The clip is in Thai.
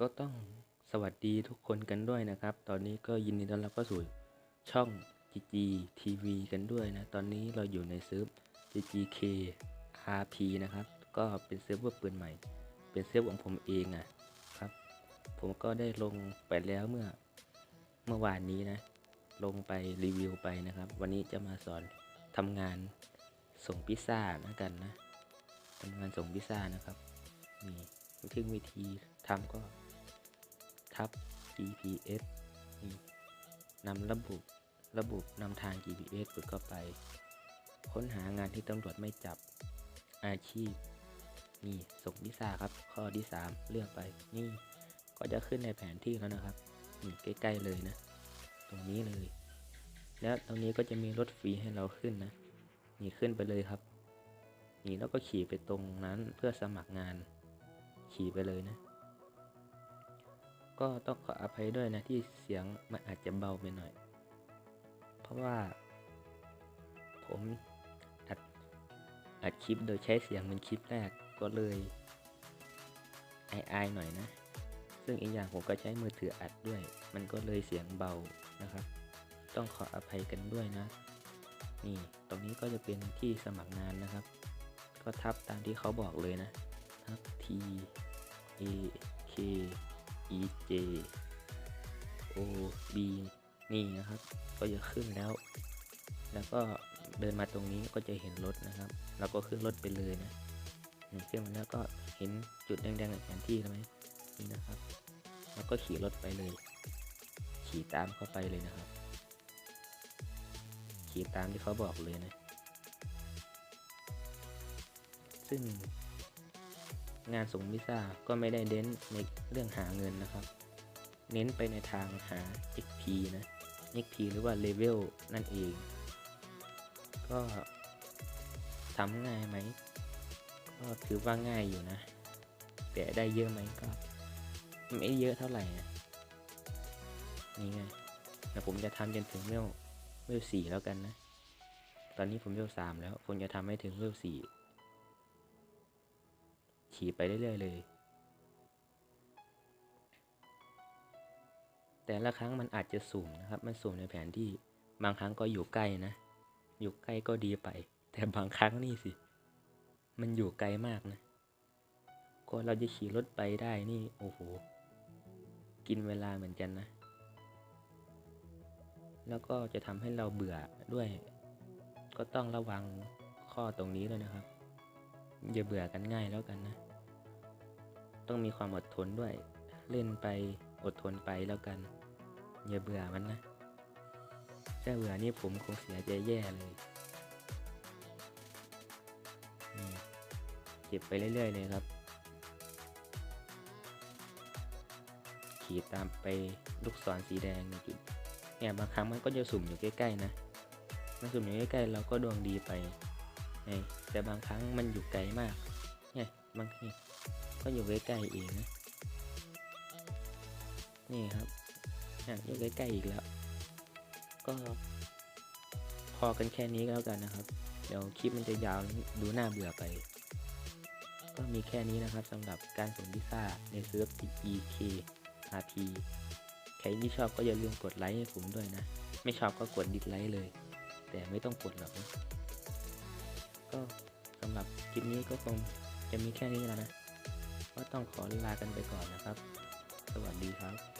ก็ต้องสวัสดีทุกคนกันด้วยนะครับ ตอนนี้ก็ยินดีต้อนรับเข้าสู่ช่อง GG TV กันด้วยนะ ตอนนี้เราอยู่ในเซิร์ฟ GGK RP นะครับ ก็เป็นเซิร์ฟเวอร์ปืนใหม่ เป็นเซิร์ฟของผมเองนะครับ ผมก็ได้ลงไปแล้วเมื่อเมื่อวานนี้นะ ลงไปรีวิวไปนะครับ วันนี้จะมาสอนทำงานส่งพิซซ่านะกันนะทำงานส่งพิซซ่านะครับนี่ทึ่งวิธีทำก็ ทับ GPS นำระบุระบุนำทาง GPS กดเข้าไป ค้นหางานที่ตำรวจไม่จับอาชีพ นี่ส่งพิซ่าครับ ข้อที่ 3 เลือกไป นี่ ก็จะขึ้นในแผนที่แล้วนะครับนี่ใกล้ ๆ เลยนะ ตรงนี้เลย แล้วตรงนี้ก็จะมีรถฟรีให้เราขึ้นนะ นี่ขึ้นไปเลยครับ นี่แล้วก็ขี่ไปตรงนั้นเพื่อสมัครงาน ขี่ไปเลยนะ ก็ต้องขออภัยด้วยนะที่เสียงมันอาจจะเบาไปหน่อย เพราะว่า ผมอัดอัดคลิปโดยใช้เสียงเป็นคลิปแรกก็เลยอายๆหน่อยนะ ซึ่งอีกอย่างผมก็ใช้มือถืออัดด้วย มันก็เลยเสียงเบานะครับ ต้องขออภัยกันด้วยนะ นี่ ตรงนี้ก็จะเป็นที่สมัครงานนะครับ ก็ทับตามที่เขาบอกเลยนะ ทับ T A K E J O B นี่นะครับ ก็จะขึ้นแล้ว แล้วก็เดินมาตรงนี้ก็จะเห็นรถนะครับ แล้วก็ขึ้นรถไปเลยนะขึ้นมาแล้วก็เห็นจุดแดงๆในแผนที่ใช่ไหมนี่นะครับ แล้วก็ขี่รถไปเลย ขี่ตามเข้าไปเลยนะครับ ขี่ตามที่เขาบอกเลยนะ ซึ่ง งานส่งพิซซ่าก็ไม่ได้เน้นในเรื่องหาเงินนะครับ เน้นไปในทางหา XP นะ XP หรือว่า Level นั่นเอง ก็ทำง่ายไหม ก็ถือว่าง่ายอยู่นะ แต่ได้เยอะไหมก็ไม่เยอะเท่าไหร่นะนี่ไงแต่ผมจะทำจนถึงเวลเวลสี่แล้วกันนะ ตอนนี้ผมเวลสามแล้ว ผมจะทำให้ถึงเวลสี่ ขี่ไปเรื่อยๆเลย แต่ละครั้งมันอาจจะสุ่มนะครับ มันสุ่มในแผนที่บางครั้งก็อยู่ใกล้นะ อยู่ใกล้ก็ดีไป แต่บางครั้งนี่สิ มันอยู่ไกลมากนะก็เราจะขี่รถไปได้นี่โอ้โห กินเวลาเหมือนกันนะ แล้วก็จะทำให้เราเบื่อด้วย ก็ต้องระวังข้อตรงนี้ด้วยนะครับ อย่าเบื่อกันง่ายแล้วกันนะ ต้องมีความอดทนด้วย เล่นไปอดทนไปแล้วกัน อย่าเบื่อมันนะถ้าเบื่อนี่ผมคงเสียใจแย่เลยเก็บไปเรื่อยๆเลยครับ ขีดตามไปลูกศรสีแดงในจุดเนี่ยบางครั้งมันก็จะสุ่มอยู่ใกล้ๆนะมันสุ่มอยู่ใกล้ๆเราก็ดวงดีไป แต่บางครั้งมันอยู่ไกลมากเนี่ยบางทีก็อยู่ใกล้ๆเองนะนี่ครับนี่ยอยู่ใกล้ๆอีกแล้ว ก็พอกันแค่นี้แล้วกันนะครับ เดี๋ยวคลิปมันจะยาวดูน่าเบื่อไป ก็มีแค่นี้นะครับสำหรับการส่งพิซซ่าในเซิร์ฟ TGK RP ใครที่ชอบก็อย่าลืมกดไลค์ให้ผมด้วยนะ ไม่ชอบก็กดดิสไลค์เลย แต่ไม่ต้องกดหรอกนะ ก็สำหรับคลิปนี้ก็คงจะมีแค่นี้แล้วนะ ก็ต้องขอลากันไปก่อนนะครับ สวัสดีครับ